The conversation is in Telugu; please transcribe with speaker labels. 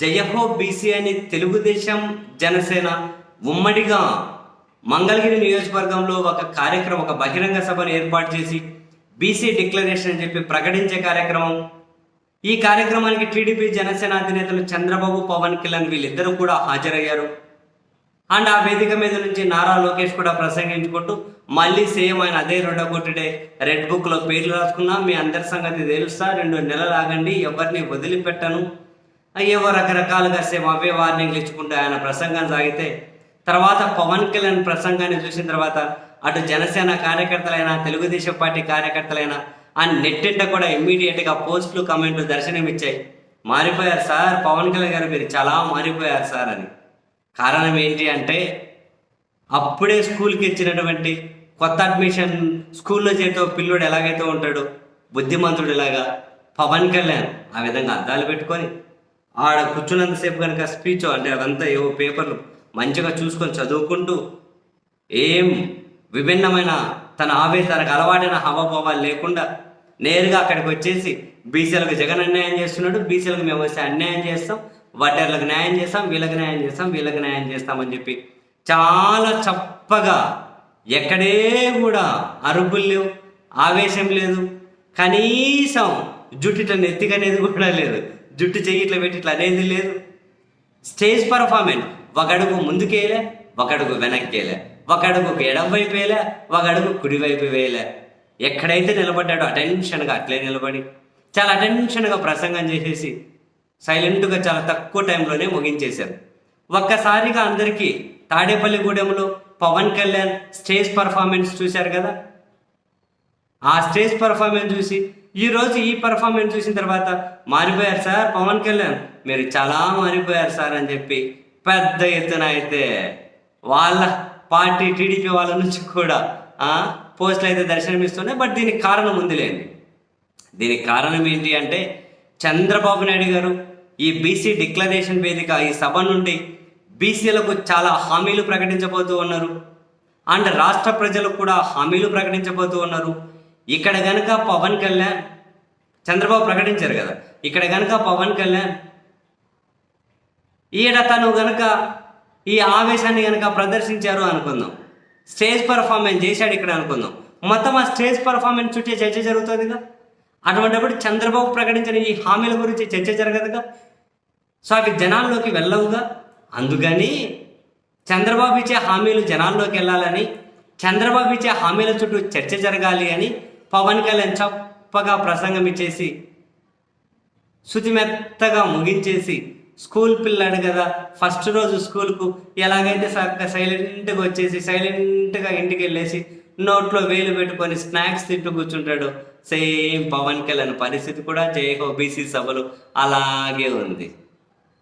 Speaker 1: జయహో బీసీ అని తెలుగుదేశం జనసేన ఉమ్మడిగా మంగళగిరి నియోజకవర్గంలో ఒక కార్యక్రమం ఒక బహిరంగ సభను ఏర్పాటు చేసి బీసీ డిక్లరేషన్ అని చెప్పి ప్రకటించే కార్యక్రమం. ఈ కార్యక్రమానికి టీడీపీ జనసేన అధినేతలు చంద్రబాబు పవన్ కళ్యాణ్ వీళ్ళిద్దరూ కూడా హాజరయ్యారు. అండ్ ఆ వేదిక మీద నుంచి నారా లోకేష్ కూడా ప్రసంగించుకుంటూ మళ్ళీ సేమ్ ఆయన అదే రెండో కొట్టుడే రెడ్ బుక్లో పేర్లు రాసుకున్నా మీ అందరి సంగతి తెలుసా రెండు నెలలు ఆగండి ఎవరిని వదిలిపెట్టను. అయ్యేవో రకరకాలుగా సేమ్ అవే వార్నింగ్లు ఇచ్చుకుంటూ ఆయన ప్రసంగం సాగితే తర్వాత పవన్ కళ్యాణ్ ప్రసంగాన్ని చూసిన తర్వాత అటు జనసేన కార్యకర్తలైనా తెలుగుదేశం పార్టీ కార్యకర్తలైనా ఆ నెట్టింట కూడా ఇమ్మీడియట్గా పోస్టులు కమెంట్లు దర్శనం ఇచ్చాయి. మారిపోయారు సార్ పవన్ కళ్యాణ్ గారు మీరు చాలా మారిపోయారు సార్ అని. కారణం ఏంటి అంటే అప్పుడే స్కూల్కి ఇచ్చినటువంటి కొత్త అడ్మిషన్ స్కూల్లో చేతో పిల్లోడు ఎలాగైతే ఉంటాడో బుద్ధిమంతుడు ఇలాగా పవన్ కళ్యాణ్ ఆ విధంగా అద్దాలు పెట్టుకొని ఆడ కూర్చున్నంతసేపు కనుక స్పీచ్ అంటే అదంతా ఏవో పేపర్లు మంచిగా చూసుకొని చదువుకుంటూ ఏం విభిన్నమైన తన ఆవేశానికి తనకు అలవాటైన హావభావాలు లేకుండా నేరుగా అక్కడికి వచ్చేసి బీసీలకు జగన్ అన్యాయం చేస్తున్నాడు బీసీలకు మేము వస్తే అన్యాయం చేస్తాం వడ్డర్లకు న్యాయం చేస్తాం వీళ్ళకి న్యాయం చేస్తాం వీళ్ళకి న్యాయం చేస్తామని చెప్పి చాలా చప్పగా ఎక్కడే కూడా అరుపులు లేవు ఆవేశం లేదు కనీసం జుట్టు నెత్తికనేది కూడా లేదు. జుట్టు చెయ్యి ఇట్లా పెట్టి ఇట్లా అనేది లేదు. Stage performance. ఒక అడుగు ముందుకేలే ఒక అడుగు వెనక్కేలే. ఒక అడుగు ఎడం వైపు వేయలే ఒక అడుగు కుడి వైపు వేయలే. ఎక్కడైతే నిలబడ్డాడో అటెన్షన్గా అట్లే నిలబడి చాలా అటెన్షన్గా ప్రసంగం చేసేసి సైలెంట్గా చాలా తక్కువ టైంలోనే ముగించేశారు. ఒక్కసారిగా అందరికీ తాడేపల్లిగూడెంలో పవన్ కళ్యాణ్ స్టేజ్ పర్ఫార్మెన్స్ చూశారు కదా? ఆ స్టేజ్ పర్ఫార్మెన్స్ చూసి ఈ రోజు ఈ పర్ఫార్మెన్స్ చూసిన తర్వాత మారిపోయారు సార్. పవన్ కళ్యాణ్ మీరు చాలా మారిపోయారు సార్ అని చెప్పి పెద్ద ఎత్తున అయితే వాళ్ళ పార్టీ టీడీపీ వాళ్ళ నుంచి కూడా పోస్టులు అయితే దర్శనమిస్తున్నాయి. బట్ దీనికి కారణం ఉందిలేండి దీనికి కారణం ఏంటి అంటే చంద్రబాబు నాయుడు గారు ఈ బీసీ డిక్లరేషన్ వేదిక ఈ సభ నుండి బీసీలకు చాలా హామీలు ప్రకటించబోతూ ఉన్నారు. అండ్ రాష్ట్ర ప్రజలకు కూడా హామీలు ప్రకటించబోతూ ఉన్నారు. ఇక్కడ కనుక పవన్ కళ్యాణ్ చంద్రబాబు ప్రకటించారు కదా ఇక్కడ కనుక పవన్ కళ్యాణ్ ఈడ తను కనుక ఈ ఆవేశాన్ని కనుక ప్రదర్శించారు అనుకుందాం. స్టేజ్ పర్ఫార్మెన్స్ చేశాడు ఇక్కడ అనుకుందాం. మొత్తం ఆ స్టేజ్ పర్ఫార్మెన్స్ చుట్టే చర్చ జరుగుతుందిగా? అటువంటిప్పుడు చంద్రబాబు ప్రకటించిన ఈ హామీల గురించి చర్చ జరగదుగా? సో అవి జనాల్లోకి వెళ్ళవుగా? అందుకని చంద్రబాబు ఇచ్చే హామీలు జనాల్లోకి వెళ్ళాలని చంద్రబాబు ఇచ్చే హామీల చుట్టూ చర్చ జరగాలి అని పవన్ కళ్యాణ్ చప్పగా ప్రసంగం ఇచ్చేసి శుతిమెత్తగా ముగించేసి స్కూల్ పిల్లాడు కదా ఫస్ట్ రోజు స్కూల్కు ఎలాగైతే చక్కగా సైలెంట్గా వచ్చేసి సైలెంట్గా ఇంటికి వెళ్ళేసి నోట్లో వేలు పెట్టుకొని స్నాక్స్ తింటూ కూర్చుంటాడు. సేమ్ పవన్ కళ్యాణ్ పరిస్థితి కూడా జయహో బీసీ సభలు అలాగే ఉంది.